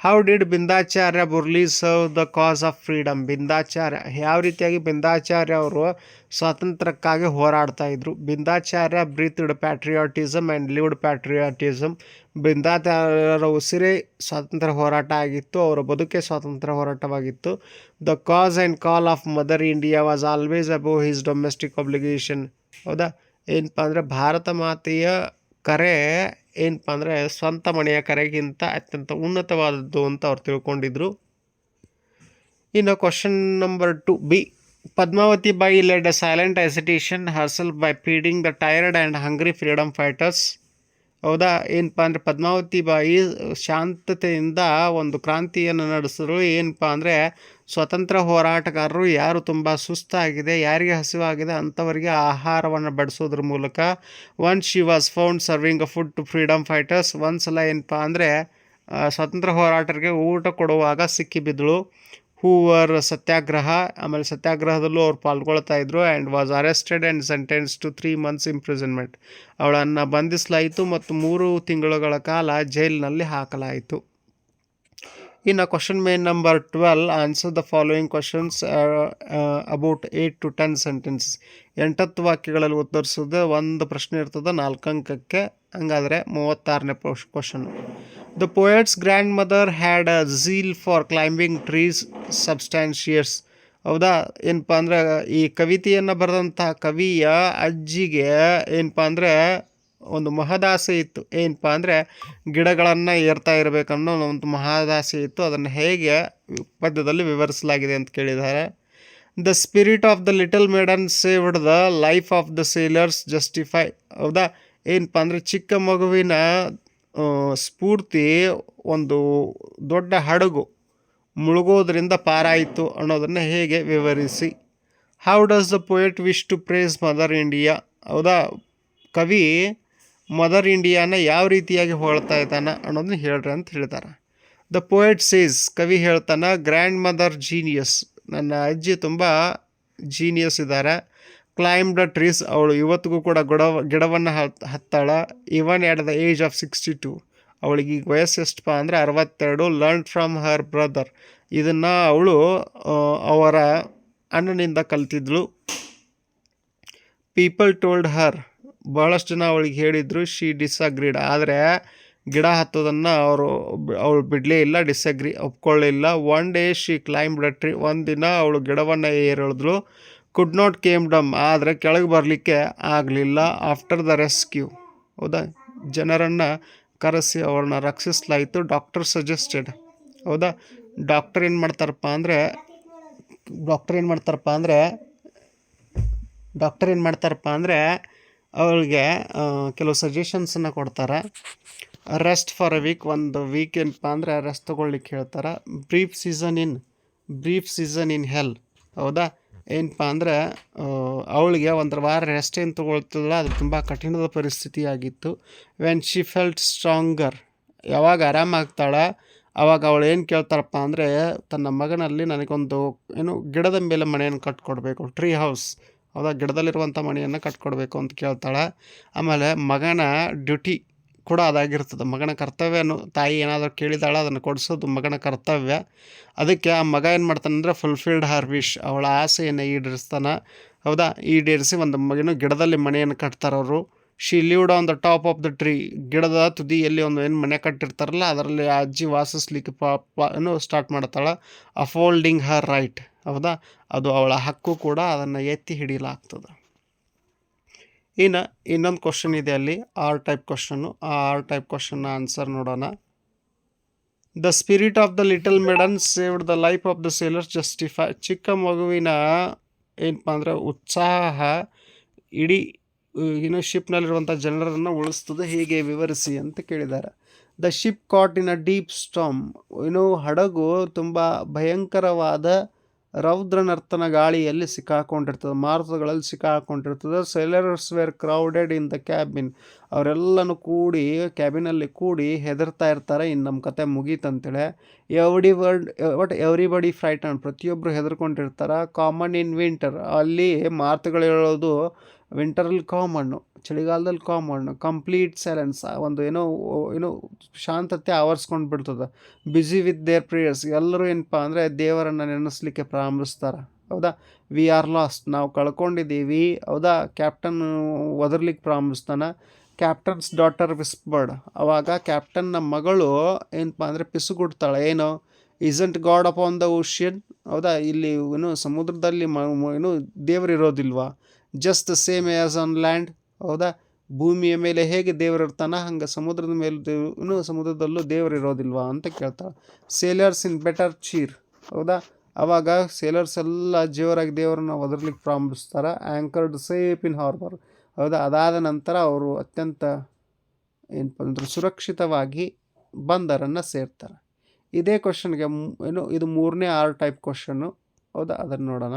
How did Bindacharya Burli serve the cause of freedom Bindacharya ಯಾವ ರೀತಿಯಾಗಿ ಬಿಂದಾಚಾರ್ಯ ಅವರು ಸ್ವಾತಂತ್ರ್ಯಕ್ಕಾಗಿ ಹೋರಾಡ್ತಾ ಇದ್ರು? Bindacharya breathed patriotism and lived patriotism ಬಿಂದಾಚಾರ್ಯರ ಉಸಿರೇ ಸ್ವಾತಂತ್ರ್ಯ ಹೋರಾಟ ಆಗಿತ್ತು, ಅವರ ಬದುಕೆ ಸ್ವಾತಂತ್ರ್ಯ ಹೋರಾಟವಾಗಿತ್ತು. The cause and call of mother India was always above his domestic obligation ಹೌದಾ? ಏನಪ್ಪ ಅಂದರೆ ಭಾರತ ಮಾತೆಯ ಕರೆ ಏನಪ್ಪ ಅಂದರೆ ಸ್ವಂತ ಮನೆಯ ಕರೆಗಿಂತ ಅತ್ಯಂತ ಉನ್ನತವಾದದ್ದು ಅಂತ ಅವ್ರು ತಿಳ್ಕೊಂಡಿದ್ರು. ಇನ್ನು question number two B Padmavati Bai led a silent agitation herself by feeding the tired and hungry freedom fighters ಹೌದಾ? ಏನಪ್ಪ ಅಂದರೆ ಪದ್ಮಾವತಿ ಬಾಯಿ ಶಾಂತತೆಯಿಂದ ಒಂದು ಕ್ರಾಂತಿಯನ್ನು ನಡೆಸಿದ್ರು. ಏನಪ್ಪ ಅಂದರೆ ಸ್ವತಂತ್ರ ಹೋರಾಟಗಾರರು ಯಾರು ತುಂಬ ಸುಸ್ತಾಗಿದೆ, ಯಾರಿಗೆ ಹಸಿವಾಗಿದೆ ಅಂಥವರಿಗೆ ಆಹಾರವನ್ನು ಬಡಿಸೋದ್ರ ಮೂಲಕ one she was found serving a food to freedom fighters ಒಂದ್ಸಲ ಏನಪ್ಪ ಅಂದರೆ ಸ್ವತಂತ್ರ ಹೋರಾಟರಿಗೆ ಊಟ ಕೊಡುವಾಗ ಸಿಕ್ಕಿಬಿದ್ದಳು ಹೂವರ್ ಸತ್ಯಾಗ್ರಹ? ಆಮೇಲೆ ಸತ್ಯಾಗ್ರಹದಲ್ಲೂ ಅವ್ರು ಪಾಲ್ಗೊಳ್ತಾ ಇದ್ರು and was arrested and sentence to three months imprisonment ಅವಳನ್ನು ಬಂಧಿಸಲಾಯಿತು ಮತ್ತು ಮೂರು ತಿಂಗಳುಗಳ ಕಾಲ ಜೈಲಿನಲ್ಲಿ ಹಾಕಲಾಯಿತು. ಇನ್ನು question main number twelve answer the following questions about eight to ten sentences ಎಂಟತ್ತು ವಾಕ್ಯಗಳಲ್ಲಿ ಉತ್ತರಿಸೋದು ಒಂದು ಪ್ರಶ್ನೆ ಇರ್ತದೆ ನಾಲ್ಕು ಅಂಕಕ್ಕೆ ಹಂಗಾದರೆ ಮೂವತ್ತಾರನೇ question the poet's grandmother had a zeal for climbing trees substantiate ಹೌದಾ? ಏನಪ್ಪ ಅಂದ್ರೆ ಈ ಕವಿತೆಯನ್ನು ಬರೆದಂತಹ ಕವಿಯ ಅಜ್ಜಿಗೆ ಏನಪ್ಪ ಅಂದರೆ ಒಂದು ಮಹದಾಸೆ ಇತ್ತು. ಏನಪ್ಪ ಅಂದರೆ ಗಿಡಗಳನ್ನು ಏರ್ತಾ ಇರಬೇಕನ್ನೋ ಒಂದು ಮಹದಾಸೆ ಇತ್ತು. ಅದನ್ನು ಹೇಗೆ ಪದ್ಯದಲ್ಲಿ ವಿವರಿಸಲಾಗಿದೆ ಅಂತ ಕೇಳಿದ್ದಾರೆ. The spirit of the little maiden saved the life of the sailors justify ಹೌದಾ? ಏನಪ್ಪ ಅಂದರೆ ಚಿಕ್ಕ ಮಗುವಿನ ಸ್ಫೂರ್ತಿ ಒಂದು ದೊಡ್ಡ ಹಡಗು ಮುಳುಗೋದ್ರಿಂದ ಪಾರಾಯಿತು ಅನ್ನೋದನ್ನು ಹೇಗೆ ವಿವರಿಸಿ? How does the poet wish to praise mother India ಹೌದಾ? ಕವಿ ಮದರ್ ಇಂಡಿಯಾನ ಯಾವ ರೀತಿಯಾಗಿ ಹೊಳ್ತಾ ಇದ್ದಾನೆ ಅನ್ನೋದನ್ನ ಹೇಳ್ರಿ ಅಂತ ಹೇಳ್ತಾರೆ. ದ ಪೋಯೆಟ್ ಸೇಸ್ ಕವಿ ಹೇಳ್ತಾನೆ ಗ್ರ್ಯಾಂಡ್ ಮದರ್ ಜೀನಿಯಸ್ ನನ್ನ ಅಜ್ಜಿ ತುಂಬ ಜೀನಿಯಸ್ ಇದ್ದಾರೆ ಕ್ಲೈಮ್ ದ ಟ್ರೀಸ್ ಅವಳು ಇವತ್ತಿಗೂ ಕೂಡ ಗಿಡ ಗಿಡವನ್ನು ಹತ್, ಹತ್ತಾಳ. Even at the age of sixty two ಅವಳಿಗೆ ಈಗ ವಯಸ್ಸು ಎಷ್ಟಪ್ಪ ಅಂದರೆ ಅರವತ್ತೆರಡು. ಲರ್ನ್ ಫ್ರಮ್ ಹರ್ ಬ್ರದರ್ ಇದನ್ನು ಅವಳು ಅವರ ಅಣ್ಣನಿಂದ ಕಲ್ತಿದ್ಳು ಪೀಪಲ್ ಟೋಲ್ಡ್ ಹರ್ ಭಾಳಷ್ಟು ಜನ ಅವಳಿಗೆ ಹೇಳಿದರು ಶಿ ಡಿಸ್ಅಗ್ರೀಡ್ ಆದರೆ ಗಿಡ ಹತ್ತೋದನ್ನು ಅವರು ಅವಳು ಬಿಡಲೇ ಇಲ್ಲ disagree ಒಪ್ಕೊಳ್ಳಿಲ್ಲ. One day she climb tree ಒಂದಿನ ಅವಳು ಗಿಡವನ್ನು ಏರಿಳಿದ್ಳು ಕುಡ್ ನಾಟ್ ಕೇಮ್ ಡಮ್ ಆದರೆ ಕೆಳಗೆ ಬರಲಿಕ್ಕೆ ಆಗಲಿಲ್ಲ. ಆಫ್ಟರ್ ದ ರೆಸ್ಕ್ಯೂ ಹೌದಾ? ಜನರನ್ನು ಕರೆಸಿ ಅವ್ರನ್ನ ರಕ್ಷಿಸಲಾಯಿತು ಡಾಕ್ಟರ್ ಸಜೆಸ್ಟೆಡ್ ಹೌದಾ? ಡಾಕ್ಟರ್ ಏನು ಮಾಡ್ತಾರಪ್ಪ ಅಂದರೆ ಡಾಕ್ಟರ್ ಏನು ಮಾಡ್ತಾರಪ್ಪ ಅಂದರೆ ಡಾಕ್ಟರ್ ಏನು ಮಾಡ್ತಾರಪ್ಪ ಅಂದರೆ ಅವಳಿಗೆ ಕೆಲವು ಸಜೆಷನ್ಸನ್ನು ಕೊಡ್ತಾರೆ. ರೆಸ್ಟ್ ಫಾರ್ ಅ ವೀಕ್ ಒಂದು ವೀಕ್ ಏನಪ್ಪ ಅಂದರೆ ರೆಸ್ಟ್ ತೊಗೊಳ್ಲಿಕ್ಕೆ ಹೇಳ್ತಾರೆ. Brief season in brief season in hell ಹೌದಾ? ಏನಪ್ಪ ಅಂದರೆ ಅವಳಿಗೆ ಒಂದು ವಾರ ರೆಸ್ಟ್ ಏನು ತೊಗೊಳ್ತಿಲ್ಲ ಅದು ತುಂಬ ಕಠಿಣದ ಪರಿಸ್ಥಿತಿ ಆಗಿತ್ತು ವೆನ್ ಶಿ ಫೆಲ್ಟ್ ಸ್ಟ್ರಾಂಗರ್ ಯಾವಾಗ ಆರಾಮಾಗ್ತಾಳೆ ಆವಾಗ ಅವಳು ಏನು ಕೇಳ್ತಾರಪ್ಪ ಅಂದರೆ, ತನ್ನ ಮಗನಲ್ಲಿ ನನಗೊಂದು, ಏನು, ಗಿಡದ ಮೇಲೆ ಮನೆಯನ್ನು ಕಟ್ಕೊಡ್ಬೇಕು ಟ್ರೀ ಹೌಸ್ ಹೌದಾ ಗಿಡದಲ್ಲಿರುವಂಥ ಮಣಿಯನ್ನು ಕಟ್ಕೊಡ್ಬೇಕು ಅಂತ ಕೇಳ್ತಾಳೆ. ಆಮೇಲೆ ಮಗನ ಡ್ಯೂಟಿ ಕೂಡ ಅದಾಗಿರ್ತದೆ. ಮಗನ ಕರ್ತವ್ಯನು ತಾಯಿ ಏನಾದರೂ ಕೇಳಿದಾಳೆ ಅದನ್ನು ಕೊಡಿಸೋದು ಮಗನ ಕರ್ತವ್ಯ. ಅದಕ್ಕೆ ಆ ಮಗ ಏನು ಮಾಡ್ತಾನೆ ಅಂದರೆ ಫುಲ್ಫಿಲ್ಡ್ ಹರ್ ವಿಶ್ ಅವಳ ಆಸೆಯನ್ನು ಈಡೇರಿಸ್ತಾನೆ. ಹೌದಾ? ಈಡೇರಿಸಿ ಒಂದು ಮಗನ ಗಿಡದಲ್ಲಿ ಮನೆಯನ್ನು ಕಟ್ತಾರವರು she lived on the top of the tree ಗಿಡದ ತುದಿಯಲ್ಲಿ ಒಂದು ಏನು ಮನೆ ಕಟ್ಟಿರ್ತಾರಲ್ಲ, ಅದರಲ್ಲಿ ಅಜ್ಜಿ ವಾಸಿಸ್ಲಿಕ್ಕೆ ಪಾಪ ಏನು ಸ್ಟಾರ್ಟ್ ಮಾಡ್ತಾಳೆ. ಅಫೋಲ್ಡಿಂಗ್ ಹರ್ ರೈಟ್ ಹೌದಾ? ಅದು ಅವಳ ಹಕ್ಕು ಕೂಡ ಅದನ್ನು ಎತ್ತಿ ಹಿಡಿಯಲಾಗ್ತದೆ. ಇನ್ನು ಇನ್ನೊಂದು ಕ್ವಶನ್ ಇದೆ ಅಲ್ಲಿ ಆರ್ ಟೈಪ್ ಕ್ವಶನ್ನು ಆ ಆರ್ ಟೈಪ್ ಕ್ವಶನ್ನ ಆನ್ಸರ್ ನೋಡೋಣ. The spirit of the little maiden saved the life of the sailors justify ಚಿಕ್ಕ ಮಗುವಿನ ಏನಪ್ಪ ಅಂದರೆ ಉತ್ಸಾಹ ಇಡೀ ಏನು ಶಿಪ್ನಲ್ಲಿರುವಂಥ ಜನರನ್ನು ಉಳಿಸ್ತದೆ, ಹೇಗೆ ವಿವರಿಸಿ ಅಂತ ಕೇಳಿದ್ದಾರೆ the ship caught in a deep storm ಏನು ಹಡಗು ತುಂಬ ಭಯಂಕರವಾದ ರೌದ್ರ ನರ್ತನ ಗಾಳಿಯಲ್ಲಿ ಸಿಕ್ಕಾಕೊಂಡಿರ್ತದೆ, ಮಾರುತಗಳಲ್ಲಿ ಸಿಕ್ಕಾಕೊಂಡಿರ್ತದೆ sailors were crowded in the cabin ಅವರೆಲ್ಲನೂ ಕೂಡಿ ಕ್ಯಾಬಿನಲ್ಲಿ ಕೂಡಿ ಹೆದರ್ತಾ ಇರ್ತಾರೆ. ಇನ್ನು ನಮ್ಮ ಕತೆ ಮುಗೀತಂತೇಳಿ every word but everybody frightened ಪ್ರತಿಯೊಬ್ಬರು ಹೆದರ್ಕೊಂಡಿರ್ತಾರೆ. ಕಾಮನ್ ಇನ್ ವಿಂಟರ್ ಅಲ್ಲಿ ಮಾರುತಗಳು ಹೇಳೋದು ವಿಂಟರಲ್ಲಿ ಕಾಮಣ್ಣು, ಚಳಿಗಾಲದಲ್ಲಿ ಕಾಮಣ್ಣು, ಕಂಪ್ಲೀಟ್ ಸೈಲೆನ್ಸ್ ಒಂದು ಏನೋ ಏನೋ ಶಾಂತತೆ ಆವರಿಸ್ಕೊಂಡು ಬಿಡ್ತದೆ. ಬ್ಯುಸಿ ವಿತ್ ದೇರ್ ಪ್ರೇಯರ್ಸ್ ಎಲ್ಲರೂ ಏನಪ್ಪ ಅಂದರೆ ದೇವರನ್ನು ನೆನೆಸ್ಲಿಕ್ಕೆ ಪ್ರಾರಂಭಿಸ್ತಾರೆ. ಹೌದಾ? ವಿ ಆರ್ ಲಾಸ್ಟ್ ನಾವು ಕಳ್ಕೊಂಡಿದ್ದೀವಿ. ಹೌದಾ? ಕ್ಯಾಪ್ಟನ್ ಒದರ್ಲಿಕ್ಕೆ ಪ್ರಾರಂಭಿಸ್ತಾನೆ. ಕ್ಯಾಪ್ಟನ್ಸ್ ಡಾಟರ್ ವಿಸ್ಬರ್ಡ್ ಅವಾಗ ಕ್ಯಾಪ್ಟನ್ನ ಮಗಳು ಏನಪ್ಪ ಅಂದರೆ ಪಿಸುಗುಡ್ತಾಳೆ. ಏನು? Isn't God up on the ocean ಹೌದಾ? ಇಲ್ಲಿ ಏನು ಸಮುದ್ರದಲ್ಲಿ ಮ ಏನು ದೇವರು ಇರೋದಿಲ್ವಾ just the same as on land ಹೌದಾ? ಭೂಮಿಯ ಮೇಲೆ ಹೇಗೆ ದೇವರು ಇರ್ತಾನ ಹಂಗೆ ಸಮುದ್ರದ ಮೇಲೆ ದೇವನು ಸಮುದ್ರದಲ್ಲೂ ದೇವರು ಇರೋದಿಲ್ವಾ ಅಂತ ಕೇಳ್ತಾಳೆ. ಸೇಲರ್ಸ್ ಇನ್ ಬೆಟರ್ ಚೀರ್ ಹೌದಾ? ಅವಾಗ ಸೇಲರ್ಸ್ ಎಲ್ಲ ಜೀವರಾಗಿ ದೇವರನ್ನ ಒದರ್ಲಿಕ್ಕೆ ಪ್ರಾರಂಭಿಸ್ತಾರೆ. ಆ್ಯಂಕರ್ಡ್ ಸೇಫ್ ಇನ್ ಹಾರ್ಬರ್ ಹೌದಾ? ಅದಾದ ನಂತರ ಅವರು ಅತ್ಯಂತ ಏನಪ್ಪ ಅಂದ್ರೆ ಸುರಕ್ಷಿತವಾಗಿ ಬಂದರನ್ನು ಸೇರ್ತಾರೆ. ಇದೇ ಕ್ವಶನ್ಗೆ ಏನು, ಇದು ಮೂರನೇ ಆರು ಟೈಪ್ ಕ್ವಶನ್ನು ಹೌದಾ? ಅದನ್ನು ನೋಡೋಣ.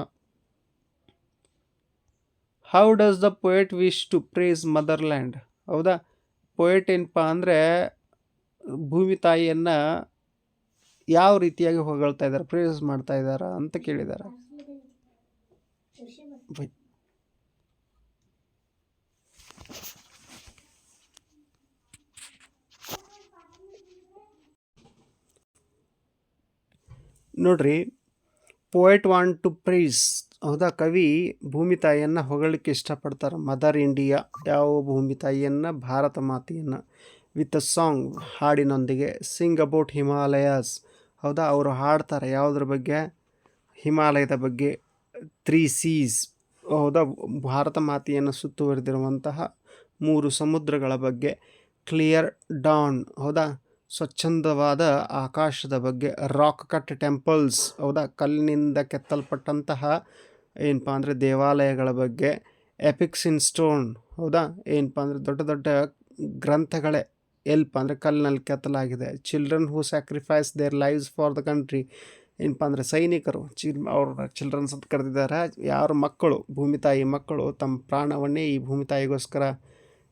How does the poet wish to praise motherland ಹೌದಾ? ಪೊಯೆಟ್ ಏನಪ್ಪ ಅಂದರೆ ಭೂಮಿ ತಾಯಿಯನ್ನು ಯಾವ ರೀತಿಯಾಗಿ ಹೊಗಳ್ತಾ ಇದ್ದಾರೆ ಪ್ರೇಸ್ ಮಾಡ್ತಾ ಇದ್ದಾರೆ ಅಂತ ಕೇಳಿದ್ದಾರೆ. ನೋಡ್ರಿ ಪೊಯೆಟ್ ವಾಂಟ್ ಟು ಪ್ರೈಸ್ ಹೌದಾ? ಕವಿ, ಭೂಮಿ ತಾಯಿಯನ್ನು ಹೊಗಳಲಿಕ್ಕೆ ಇಷ್ಟಪಡ್ತಾರೆ. ಮದರ್ ಇಂಡಿಯಾ ಯಾವ ಭೂಮಿ ತಾಯಿಯನ್ನು? ಭಾರತ ಮಾತೆಯನ್ನು. ವಿತ್ ಅ ಸಾಂಗ್ ಹಾಡಿನೊಂದಿಗೆ. ಸಿಂಗ್ ಅಬೌಟ್ ಹಿಮಾಲಯಾಸ್ ಹೌದಾ? ಅವರು ಹಾಡ್ತಾರೆ. ಯಾವುದ್ರ ಬಗ್ಗೆ? ಹಿಮಾಲಯದ ಬಗ್ಗೆ. ತ್ರೀ ಸೀಸ್ ಹೌದಾ? ಭಾರತ ಮಾತೆಯನ್ನು ಸುತ್ತುವರೆದಿರುವಂತಹ ಮೂರು ಸಮುದ್ರಗಳ ಬಗ್ಗೆ. ಕ್ಲಿಯರ್ ಡಾನ್ ಹೌದಾ? ಸ್ವಚ್ಛಂದವಾದ ಆಕಾಶದ ಬಗ್ಗೆ. ರಾಕ್ ಕಟ್ ಟೆಂಪಲ್ಸ್ ಹೌದಾ? ಕಲ್ಲಿನಿಂದ ಕೆತ್ತಲ್ಪಟ್ಟಂತಹ ಏನಪ್ಪ ಅಂದರೆ ದೇವಾಲಯಗಳ ಬಗ್ಗೆ ಎಪಿಕ್ಸ್ ಇನ್ ಸ್ಟೋನ್ ಹೌದಾ? ಏನಪ್ಪ ಅಂದರೆ ದೊಡ್ಡ ದೊಡ್ಡ ಗ್ರಂಥಗಳೇ. ಎಲ್ಪ ಅಂದರೆ ಕಲ್ಲಿನಲ್ಲಿ ಕೆತ್ತಲಾಗಿದೆ. Children who sacrifice their lives for the country ಏನಪ್ಪ ಅಂದರೆ ಸೈನಿಕರು ಚಿ ಅವ್ರ ಚಿಲ್ಡ್ರನ್ಸ್ ಅಂತ ಕರೆದಿದ್ದಾರೆ. ಯಾರು ಮಕ್ಕಳು, ಭೂಮಿ ತಾಯಿ ಮಕ್ಕಳು, ತಮ್ಮ ಪ್ರಾಣವನ್ನೇ ಈ ಭೂಮಿ ತಾಯಿಗೋಸ್ಕರ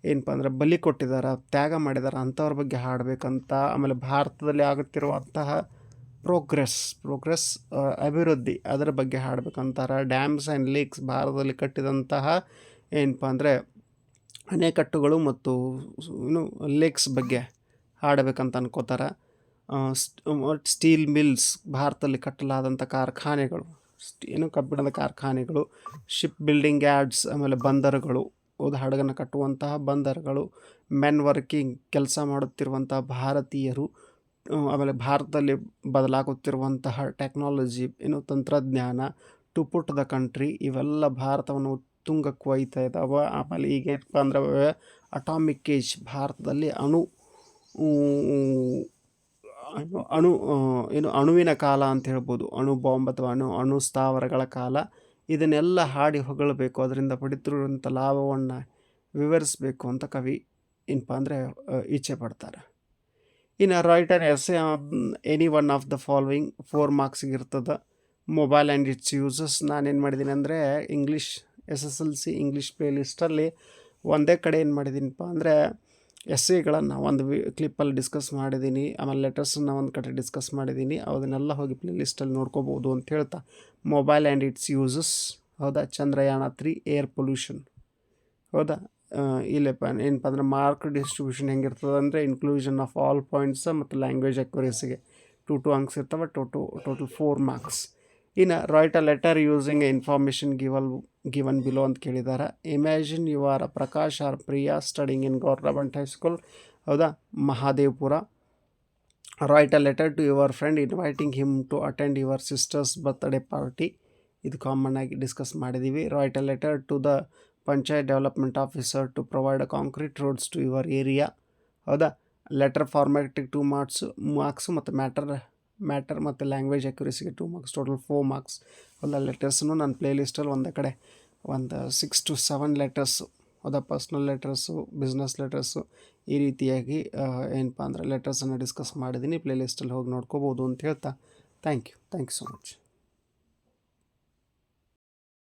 ಏನಪ್ಪ ಅಂದರೆ ಬಲಿ ಕೊಟ್ಟಿದ್ದಾರೆ, ತ್ಯಾಗ ಮಾಡಿದ್ದಾರೆ, ಅಂಥವ್ರ ಬಗ್ಗೆ ಹಾಡಬೇಕಂತ ಆಮೇಲೆ ಭಾರತದಲ್ಲಿ ಆಗುತ್ತಿರುವಂತಹ ಪ್ರೋಗ್ರೆಸ್ ಪ್ರೋಗ್ರೆಸ್ ಅಭಿವೃದ್ಧಿ ಅದರ ಬಗ್ಗೆ ಹಾಡಬೇಕಂತಾರೆ. ಡ್ಯಾಮ್ಸ್ ಆ್ಯಂಡ್ ಲೇಕ್ಸ್ ಭಾರತದಲ್ಲಿ ಕಟ್ಟಿದಂತಹ ಏನಪ್ಪ ಅಂದರೆ ಅಣೆಕಟ್ಟುಗಳು ಮತ್ತು ಏನು ಲೇಕ್ಸ್ ಬಗ್ಗೆ ಹಾಡಬೇಕಂತ ಅನ್ಕೋತಾರೆ. ಸ್ಟೀಲ್ ಮಿಲ್ಸ್ ಭಾರತದಲ್ಲಿ ಕಟ್ಟಲಾದಂಥ ಕಾರ್ಖಾನೆಗಳು ಏನು ಕಬ್ಬಿಣದ ಕಾರ್ಖಾನೆಗಳು ಶಿಪ್ ಬಿಲ್ಡಿಂಗ್ ಯಾರ್ಡ್ಸ್ ಆಮೇಲೆ ಬಂದರುಗಳು, ಹೌದು ಹಡಗನ್ನು ಕಟ್ಟುವಂತಹ ಬಂದರುಗಳು ಮೆನ್ ವರ್ಕಿಂಗ್ ಕೆಲಸ ಮಾಡುತ್ತಿರುವಂತಹ ಭಾರತೀಯರು ಆಮೇಲೆ ಭಾರತದಲ್ಲಿ ಬದಲಾಗುತ್ತಿರುವಂತಹ ಟೆಕ್ನಾಲಜಿ ಏನು ತಂತ್ರಜ್ಞಾನ ಟು ಪುಟ್ ದ ಕಂಟ್ರಿ ಇವೆಲ್ಲ ಭಾರತವನ್ನು ಉತ್ತುಂಗಕ್ಕೆ ಒಯ್ತಾ ಇದ್ದಾವೆ ಆಮೇಲೆ ಈಗ ಏನಪ್ಪ ಅಂದ್ರೆ ಅಟಾಮಿಕ್ ಏಜ್ ಭಾರತದಲ್ಲಿ ಅಣು ಅಣು ಏನು ಅಣುವಿನ ಕಾಲ ಅಂತ ಹೇಳ್ಬೋದು. ಅಣು ಬಾಂಬ್ ಅಥವಾ ಅಣು ಅಣು ಸ್ಥಾವರಗಳ ಕಾಲ. ಇದನ್ನೆಲ್ಲ ಹಾಡಿ ಹೊಗಳಬೇಕು. ಅದರಿಂದ ಪಡಿತಿರುವಂಥ ಲಾಭವನ್ನು ವಿವರಿಸಬೇಕು ಅಂತ ಕವಿ ಏನಪ್ಪ ಅಂದರೆ ಇಚ್ಛೆ ಪಡ್ತಾರೆ. ಇನ್ನು write an essay any one of the following four ಮಾರ್ಕ್ಸಿಗೆ ಇರ್ತದೆ. Mobile and its uses. ನಾನೇನು ಮಾಡಿದ್ದೀನಿ ಅಂದರೆ English, S S L C English play ಲಿಸ್ಟಲ್ಲಿ ಒಂದೇ ಕಡೆ ಏನು ಮಾಡಿದ್ದೀನಪ್ಪ ಅಂದರೆ ಎಸ್ ಎಗಳನ್ನು ಒಂದು ವಿ, ಕ್ಲಿಪ್ಪಲ್ಲಿ ಡಿಸ್ಕಸ್ ಮಾಡಿದ್ದೀನಿ. ಆಮೇಲೆ ಲೆಟರ್ಸನ್ನ ಒಂದು ಕಡೆ ಡಿಸ್ಕಸ್ ಮಾಡಿದ್ದೀನಿ. ಅದನ್ನೆಲ್ಲ ಹೋಗಿ ಪ್ಲೇ ಲಿಸ್ಟಲ್ಲಿ ನೋಡ್ಕೋಬೋದು ಅಂತ ಹೇಳ್ತಾ. Mobile and its uses. ಹೌದಾ? Chandrayaan three air pollution. ಹೌದಾ? ಇಲ್ಲಪ್ಪ ಏನಪ್ಪ ಅಂದ್ರೆ ಮಾರ್ಕ್ ಡಿಸ್ಟ್ರಿಬ್ಯೂಷನ್ ಹೆಂಗಿರ್ತದೆ ಅಂದರೆ ಇನ್ಕ್ಲೂಷನ್ ಆಫ್ ಆಲ್ ಪಾಯಿಂಟ್ಸ್ ಮತ್ತು ಲ್ಯಾಂಗ್ವೇಜ್ ಅಕ್ಯುರೇಸಿಗೆ ಟು ಟು ಅಂಕ್ಸ್ ಇರ್ತವೆ two two total four marks ಇನ್ನು write a letter using information given given below ಅಂತ ಕೇಳಿದ್ದಾರೆ. Imagine you are Prakash or Priya studying in government high school ಹೌದಾ? Mahadevpura. Write a letter to your friend inviting him to attend your sister's birthday party ಇದು common ಆಗಿ discuss ಮಾಡಿದ್ದೀವಿ. Write a letter to the panchayat development officer to provide concrete roads to your area. ಹೌದಾ? Letter ಫಾರ್ಮ್ಯಾಟಿಗೆ two marks, marks ಮತ್ತು matter matter ಮತ್ತು language ಅಕ್ಯುರೇಸಿಗೆ two marks, total four marks. ಎಲ್ಲ ಲೆಟರ್ಸ್ನು ನನ್ನ ಪ್ಲೇ ಲಿಸ್ಟಲ್ಲಿ ಒಂದೇ ಕಡೆ. ಒಂದು ಸಿಕ್ಸ್ ಟು ಸೆವೆನ್ ಲೆಟರ್ಸು, ಹೌದಾ? ಪರ್ಸ್ನಲ್ ಲೆಟರ್ಸು, ಬಿಸ್ನೆಸ್ ಲೆಟರ್ಸು ಈ ರೀತಿಯಾಗಿ ಏನಪ್ಪ ಅಂದರೆ ಲೆಟರ್ಸನ್ನು ಡಿಸ್ಕಸ್ ಮಾಡಿದ್ದೀನಿ. ಪ್ಲೇ ಲಿಸ್ಟಲ್ಲಿ ಹೋಗಿ ನೋಡ್ಕೋಬೋದು ಅಂತ ಹೇಳ್ತಾ. Thank you. Thank you so much.